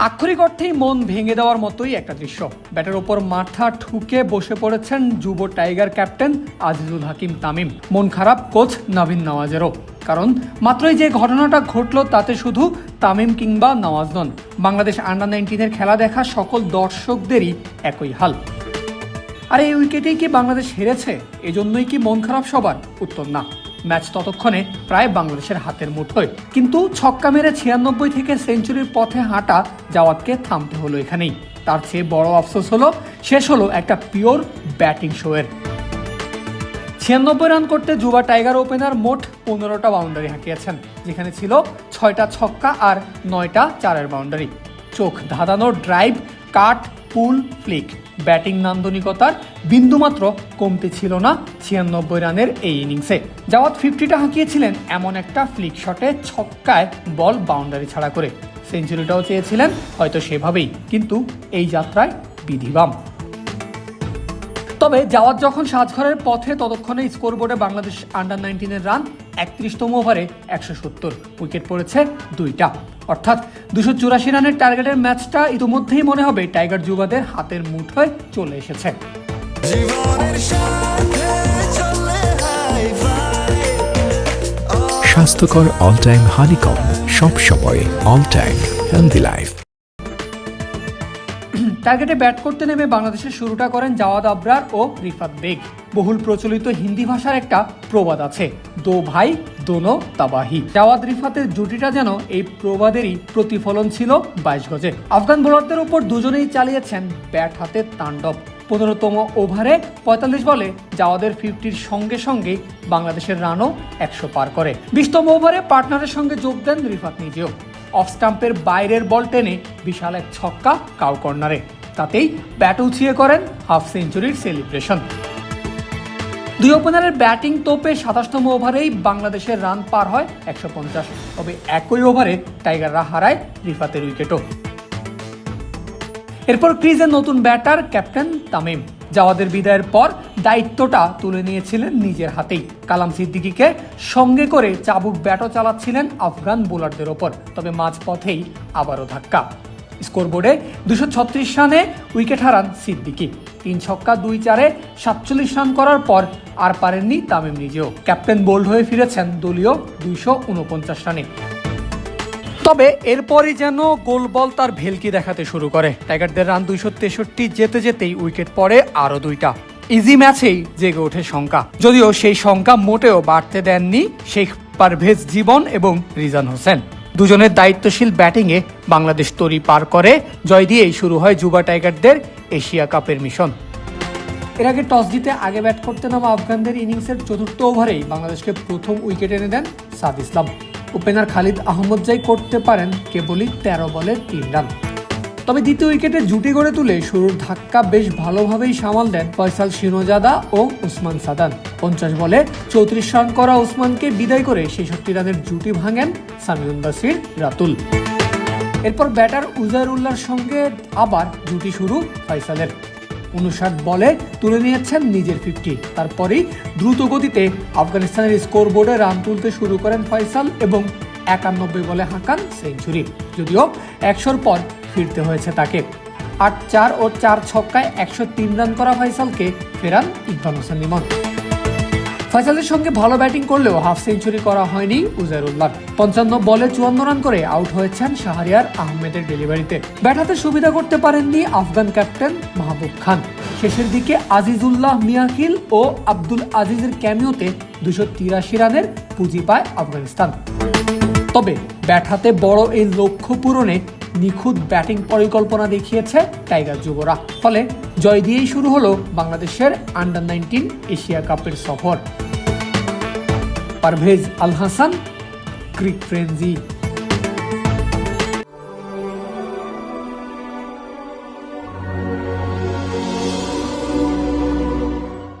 আক্ষরিক অর্থেই মন ভেঙে দেওয়ার মতোই একটা দৃশ্য। ব্যাটের ওপর মাথা ঠুকে বসে পড়েছেন যুব টাইগার ক্যাপ্টেন আজিজুল হাকিম তামিম। মন খারাপ কোচ নবীন নওয়াজেরও। কারণ মাত্রই যে ঘটনাটা ঘটলো, তাতে শুধু তামিম কিংবা নওয়াজ নন। বাংলাদেশ আন্ডার নাইনটিনের খেলা দেখা সকল দর্শকদেরই একই হাল। আর এই উইকেটেই কি বাংলাদেশ হেরেছে? এজন্যই কি মন খারাপ সবার? উত্তর না। ম্যাচ ততক্ষণে প্রায় বাংলাদেশের হাতের মুঠোয়। কিন্তু ছক্কা মেরে ছিয়ানব্বই থেকে সেঞ্চুরির পথে হাঁটা জাওয়াতকে থামতে হলো এখানেই। তার চেয়ে বড় আফসোস হলো, শেষ হলো একটা পিওর ব্যাটিং শোয়ের। ছিয়ানব্বই রান করতে যুবা টাইগার ওপেনার মোট পনেরোটা বাউন্ডারি হাঁকিয়েছেন, যেখানে ছিল ছয়টা ছক্কা আর নয়টা চারের বাউন্ডারি। চোখ ধাঁধানোর drive, cut, pull, flick. Batting নান্দনিকতার বিন্দুমাত্র কমতে ছিল না ছিয়ানব্বই রানের এই ইনিংসে। জাওয়াত ফিফটিটা হাঁকিয়েছিলেন এমন একটা ফ্লিক শটে ছক্কায় বল বাউন্ডারি ছাড়া করে। সেঞ্চুরিটাও চেয়েছিলেন হয়তো সেভাবেই, কিন্তু এই যাত্রায় বিধিবাম। তবে যাওয়ার যখন সাজঘরের পথে ততক্ষণে স্কোরবোর্ডে বাংলাদেশ আন্ডার নাইনটিনের রান একত্রিশতম ওভারে একশো সত্তর উইকেট পড়েছে দুইটা। অর্থাৎ দুশো চুরাশি রানের টার্গেটের ম্যাচটা ইতিমধ্যেই মনে হবে টাইগার যুবাদের হাতের মুঠোয় চলে এসেছে। স্বাস্থ্যকর অল টাইম হানিকম সব সময় অল টাইম হেলদি লাইফ টার্গেটে ব্যাট করতে নেমে বাংলাদেশের শুরুটা করেন জাওয়াদ আবরার ও রিফাত বেগ। বহুল প্রচলিত হিন্দি ভাষার একটা প্রবাদ আছে, দো ভাই, দোনো তাবাহি। জাওয়াদ রিফাতের জুটিটা যেন এই প্রবাদেরই প্রতিফলন ছিল বাইশ গজে। আফগান বোলারদের উপর দুজনেই চালিয়েছেন ব্যাট হাতে তাণ্ডব। পনেরোতম ওভারে পঁয়তাল্লিশ বলে জাওয়াদের ফিফটির সঙ্গে সঙ্গে বাংলাদেশের রানও একশো পার করে। বিশতম ওভারে পার্টনারের সঙ্গে যোগ দেন রিফাত নিজেও। অফ স্টাম্পের বাইরের বল টেনে বিশাল এক ছক্কা কাউ কর্নারে। তাতেই ব্যাট উছিয়ে করেন হাফ সেঞ্চুরির সেলিব্রেশন। দুই ওপেনারের ব্যাটিং তোপে সাতাশতম ওভারেই বাংলাদেশের রান পার হয় একশো পঞ্চাশ। তবে একই ওভারে টাইগাররা হারায় রিফাতের উইকেটও। এরপর ক্রিজে নতুন ব্যাটার ক্যাপ্টেন তামিম। জাওয়াদের বিদায়ের পর দায়িত্বটা তুলে নিয়েছিলেন নিজের হাতেই। কালাম সিদ্দিকিকে সঙ্গে করে চাবুক ব্যাটও চালাচ্ছিলেন আফগান বোলারদের ওপর, তবে মাঝপথেই আবারও ধাক্কা। স্কোরবোর্ডে দুশো ছত্রিশ রানে উইকেট হারান সিদ্দিকি। তিন ছক্কা, দুই চারে সাতচল্লিশ রান করার পর আর পারেননি তামিম নিজেও। ক্যাপ্টেন বোল্ড হয়ে ফিরেছেন দলীয় দুইশো উনপঞ্চাশ রানে। তবে এরপরই যেন গোল বল তার ভেলকি দেখাতে শুরু করে। টাইগারদের রান দুইশো তেষট্টি যেতে যেতেই উইকেট পড়ে আরও দুইটা। ইজি ম্যাচেই জেগে ওঠে শঙ্কা। যদিও সেই শঙ্কা মোটেও বাড়তে দেননি শেখ পারভেজ জীবন এবং রিজান হোসেন। দুজনের দায়িত্বশীল ব্যাটিংয়ে বাংলাদেশ তরি পার করে, জয় দিয়েই শুরু হয় যুবা টাইগারদের এশিয়া কাপের মিশন। এর আগে টস জিতে আগে ব্যাট করতে নামা আফগানদের ইনিংসের চতুর্থ ওভারেই বাংলাদেশকে প্রথম উইকেট এনে দেন সাদ ইসলাম। ওপেনার খালিদ আহমদ জাই করতে পারেন কেবলই তেরো বলে তিন রান। তবে দ্বিতীয় উইকেটে জুটি গড়ে তুলে শুরুর ধাক্কা বেশ ভালোভাবেই সামাল দেন ফয়সাল শিনোজাদা ও উসমান সাদান। পঞ্চাশ বলে চৌত্রিশ রান করা ওসমানকে বিদায় করে ছেষট্টি রানের জুটি ভাঙেন সামিউন বাসির রাতুল। এরপর ব্যাটার উজারুল্লাহর সঙ্গে আবার জুটি শুরু ফয়সালের। উনষাট বলে তুলে নিয়েছেন নিজের ফিফটি তারপরেই দ্রুত গতিতে আফগানিস্তানের স্কোর বোর্ডে রান তুলতে শুরু করেন ফয়সাল এবং একানব্বই বলে হাঁকান সেঞ্চুরি। যদিও একশোর পর ফিরতে হয়েছে তাকে। আট চার ও চার ছক্কায় একশো তিন রান করা ফয়সালকে ফেরান ইকবাল হোসেন লিমন। ফয়সালের সঙ্গে ভালো ব্যাটিং করলেও হাফ সেঞ্চুরি করা হয়নি উজারুল্লাহ পঞ্চান্ন বলে চুয়ান্ন রান করে আউট হয়েছেন শাহরিয়ার আহমেদের ডেলিভারিতে। ব্যাট হাতে সুবিধা করতে পারেননি আফগান ক্যাপ্টেন মাহবুব খান। শেষের দিকে আজিজুল্লাহ মিয়াকিল ও আব্দুল আজিজের ক্যামিওতে দুশো তিরাশি রানের পুঁজি পায় আফগানিস্তান। তবে ব্যাট হাতে বড় এই লক্ষ্য পূরণে নিখুঁত ব্যাটিং পরিকল্পনা দেখিয়েছে টাইগার যুবরা। ফলে জয় দিয়েই শুরু হলো বাংলাদেশের আন্ডার নাইনটিন এশিয়া কাপের সফর। পারভেজ আল হাসান ক্রিক ফ্রেন্সি